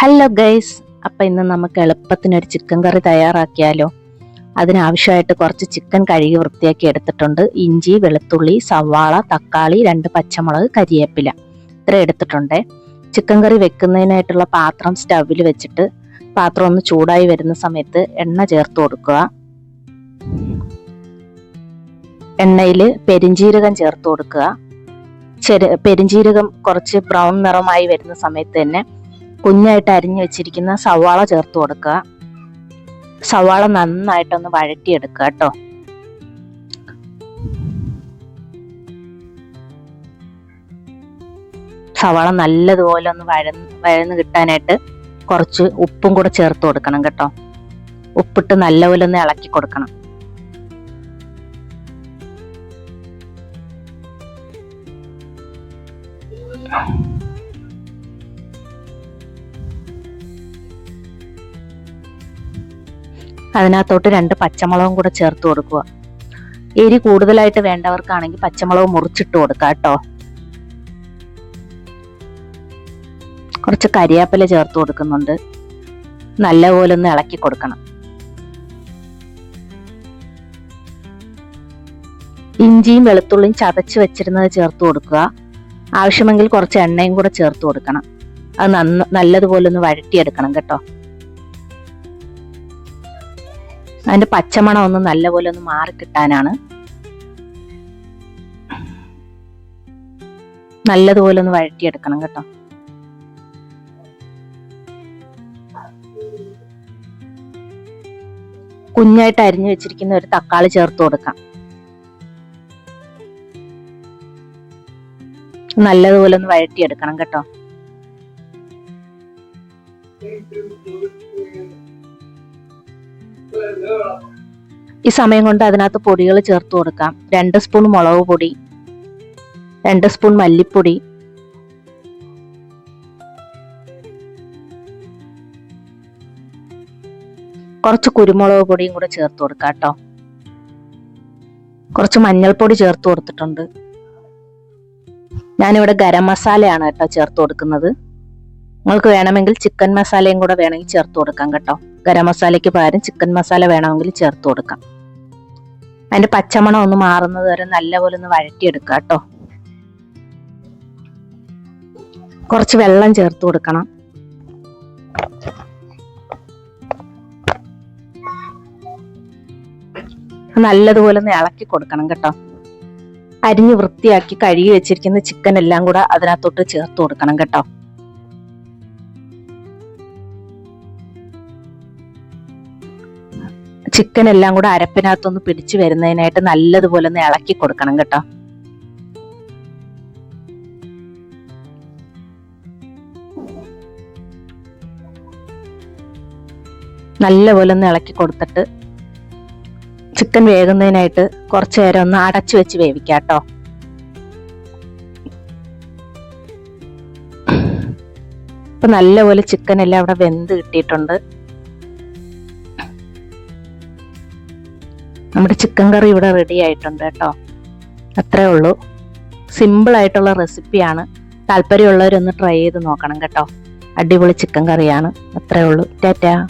Hello guys അപ്പം ഇന്ന് നമുക്ക് എളുപ്പത്തിന് ഒരു ചിക്കൻ കറി തയ്യാറാക്കിയാലോ? അതിനാവശ്യമായിട്ട് കുറച്ച് ചിക്കൻ കഴുകി വൃത്തിയാക്കി എടുത്തിട്ടുണ്ട്. ഇഞ്ചി വെളുത്തുള്ളി സവാള തക്കാളി രണ്ട് പച്ചമുളക് കരിയേപ്പില. ഇത്ര എടുത്തിട്ടുണ്ട്. ചിക്കൻ കറി വെക്കുന്നതിനായിട്ടുള്ള പാത്രം സ്റ്റവിൽ വെച്ചിട്ട് പാത്രം ഒന്ന് ചൂടായി വരുന്ന സമയത്ത് എണ്ണ ചേർത്ത് കൊടുക്കുക. എണ്ണയിൽ പെരിഞ്ജീരകം ചേർത്ത് കൊടുക്കുക. ചെറു പെരിഞ്ജീരകം കുറച്ച് ബ്രൗൺ നിറമായി വരുന്ന സമയത്ത് തന്നെ കുഞ്ഞായിട്ട് അരിഞ്ഞു വെച്ചിരിക്കുന്ന സവാള ചേർത്ത് കൊടുക്കുക. സവാള നന്നായിട്ടൊന്ന് വഴറ്റിയെടുക്കുക കേട്ടോ. സവാള നല്ലതുപോലെ ഒന്ന് വഴന്ന് വഴന്ന് കിട്ടാനായിട്ട് കുറച്ച് ഉപ്പും കൂടെ ചേർത്ത് കൊടുക്കണം കേട്ടോ. ഉപ്പിട്ട് നല്ലപോലെ ഒന്ന് ഇളക്കി കൊടുക്കണം. അതിനകത്തോട്ട് രണ്ട് പച്ചമുളകും കൂടെ ചേർത്ത് കൊടുക്കുക. എരി കൂടുതലായിട്ട് വേണ്ടവർക്കാണെങ്കിൽ പച്ചമുളക് മുറിച്ചിട്ട് കൊടുക്കുക കേട്ടോ. കുറച്ച് കരിയാപ്പില ചേർത്ത് കൊടുക്കുന്നുണ്ട്. നല്ലപോലെ ഒന്ന് ഇളക്കി കൊടുക്കണം. ഇഞ്ചിയും വെളുത്തുള്ളിയും ചതച്ച് വെച്ചിരുന്നത് ചേർത്ത് കൊടുക്കുക. ആവശ്യമെങ്കിൽ കുറച്ച് എണ്ണയും കൂടെ ചേർത്ത് കൊടുക്കണം. അത് നന്ന നല്ലതുപോലെ ഒന്ന് വഴറ്റിയെടുക്കണം കേട്ടോ. അതിന്റെ പച്ചമണം ഒന്ന് നല്ലപോലെ ഒന്ന് മാറി കിട്ടാനാണ്. നല്ലതുപോലെ ഒന്ന് വഴറ്റിയെടുക്കണം കേട്ടോ. കുഞ്ഞായിട്ട് അരിഞ്ഞു വെച്ചിരിക്കുന്ന ഒരു തക്കാളി ചേർത്ത് കൊടുക്കാം. നല്ലതുപോലെ ഒന്ന് വഴറ്റിയെടുക്കണം കേട്ടോ. ഈ സമയം കൊണ്ട് അതിനകത്ത് പൊടികൾ ചേർത്ത് കൊടുക്കാം. രണ്ട് സ്പൂൺ മുളക് പൊടി രണ്ട് സ്പൂൺ മല്ലിപ്പൊടി കുറച്ച് കുരുമുളക് പൊടിയും കൂടെ ചേർത്ത് കൊടുക്കാം കേട്ടോ. കുറച്ച് മഞ്ഞൾപ്പൊടി ചേർത്ത് കൊടുത്തിട്ടുണ്ട്. ഞാനിവിടെ ഗരം മസാലയാണ് കേട്ടോ ചേർത്ത് കൊടുക്കുന്നത്. നിങ്ങൾക്ക് വേണമെങ്കിൽ ചിക്കൻ മസാലയും കൂടെ വേണമെങ്കിൽ ചേർത്ത് കൊടുക്കാം കേട്ടോ. ഗരം മസാലയ്ക്ക് പകരം ചിക്കൻ മസാല വേണമെങ്കിൽ ചേർത്ത് കൊടുക്കാം. അതിന്റെ പച്ചമണം ഒന്ന് മാറുന്നത് വരെ നല്ലപോലെ ഒന്ന് വഴറ്റിയെടുക്കുക കേട്ടോ. കുറച്ച് വെള്ളം ചേർത്ത് കൊടുക്കണം. നല്ലതുപോലെ ഒന്ന് ഇളക്കി കൊടുക്കണം കേട്ടോ. അരിഞ്ഞ് വൃത്തിയാക്കി കഴുകി വെച്ചിരിക്കുന്ന ചിക്കൻ എല്ലാം കൂടെ അതിനകത്തോട്ട് ചേർത്ത് കൊടുക്കണം കേട്ടോ. ചിക്കൻ എല്ലാം കൂടെ അരപ്പിനകത്തൊന്ന് പിടിച്ചു വരുന്നതിനായിട്ട് നല്ലതുപോലെ ഒന്ന് ഇളക്കി കൊടുക്കണം കേട്ടോ. നല്ലപോലെ ഒന്ന് ഇളക്കി കൊടുത്തിട്ട് ചിക്കൻ വേകുന്നതിനായിട്ട് കുറച്ചു നേരം ഒന്ന് അടച്ചു വെച്ച് വേവിക്കാം കേട്ടോ. ഇപ്പൊ നല്ലപോലെ ചിക്കൻ എല്ലാം അവിടെ വെന്ത് കിട്ടിയിട്ടുണ്ട്. നമ്മുടെ ചിക്കൻ കറി ഇവിടെ റെഡി ആയിട്ടുണ്ട് കേട്ടോ. അത്രേ ഉള്ളൂ. സിമ്പിൾ ആയിട്ടുള്ള റെസിപ്പിയാണ് താല്പര്യമുള്ളവരൊന്ന് ട്രൈ ചെയ്ത് നോക്കണം കേട്ടോ. അടിപൊളി ചിക്കൻ കറിയാണ് അത്രേ ഉള്ളൂ. ടാറ്റാ.